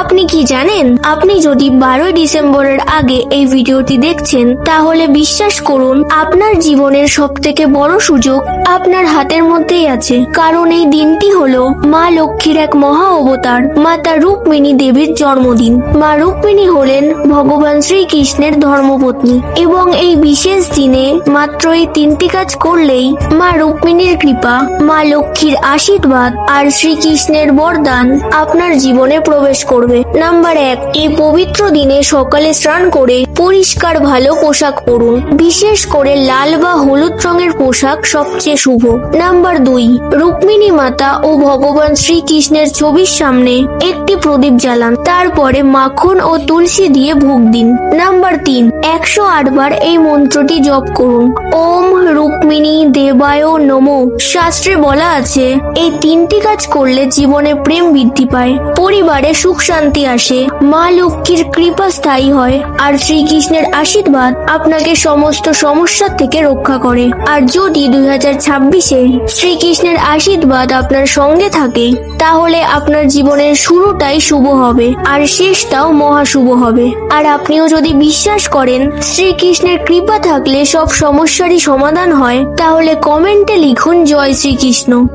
আপনি কি জানেন? আপনি যদি বারোই ডিসেম্বরের আগে এই ভিডিওটি দেখছেন, তাহলে বিশ্বাস করুন, আপনার জীবনের সব থেকে বড় সুযোগ আপনার হাতের মধ্যেই আছে। কারণ এই দিনটি হলো মা লক্ষ্মীর এক মহা অবতার, মাতা রুক্মিণী দেবীর জন্মদিন। মা রুক্মিণী হলেন ভগবান শ্রীকৃষ্ণের ধর্মপত্নী এবং এই বিশেষ দিনে মাত্র এই তিনটি কাজ করলেই মা রুক্মিণীর কৃপা, মা লক্ষ্মীর আশীর্বাদ আর শ্রীকৃষ্ণের বরদান আপনার জীবনে প্রবেশ করবে। নাম্বার এক এই পবিত্র দিনে সকালে স্নান করে পরিষ্কার ভালো পোশাক পরুন। বিশেষ করে লাল বা হলুদ রঙের পোশাক সবচেয়ে শুভ। নাম্বার দুই, রুক্মিণী মাতা ও ভগবান শ্রীকৃষ্ণের ছবির সামনে একটি প্রদীপ জ্বালান। তারপরে মাখন ও তুলসী দিয়ে ভোগ দিন। নাম্বার তিন, একশো বার এই মন্ত্রটি জপ করুন। ওম রুক্মিণী দেবায় নমো। শাস্ত্রে বলা আছে, এই তিনটি কাজ করলে জীবনে প্রেম বৃদ্ধি পায়, পরিবারে সুখ শান্তি আসে, মা লক্ষ্মীর কৃপা স্থায়ী হয়, আর শ্রীকৃষ্ণের আশীর্বাদ আপনাকে সমস্ত সমস্যা থেকে রক্ষা করে। আর যদি দুই হাজার ছাব্বিশে শ্রীকৃষ্ণের আশীর্বাদ আপনার সঙ্গে থাকে, তাহলে আপনার জীবনের শুরুটাই শুভ হবে, আর শেষটাও মহা শুভ হবে। আর আপনিও যদি বিশ্বাস করেন শ্রীকৃষ্ণের কৃপা থাকলে সব সমস্যারই সমাধান হয়, তাহলে কমেন্টে লিখুন জয় শ্রীকৃষ্ণ।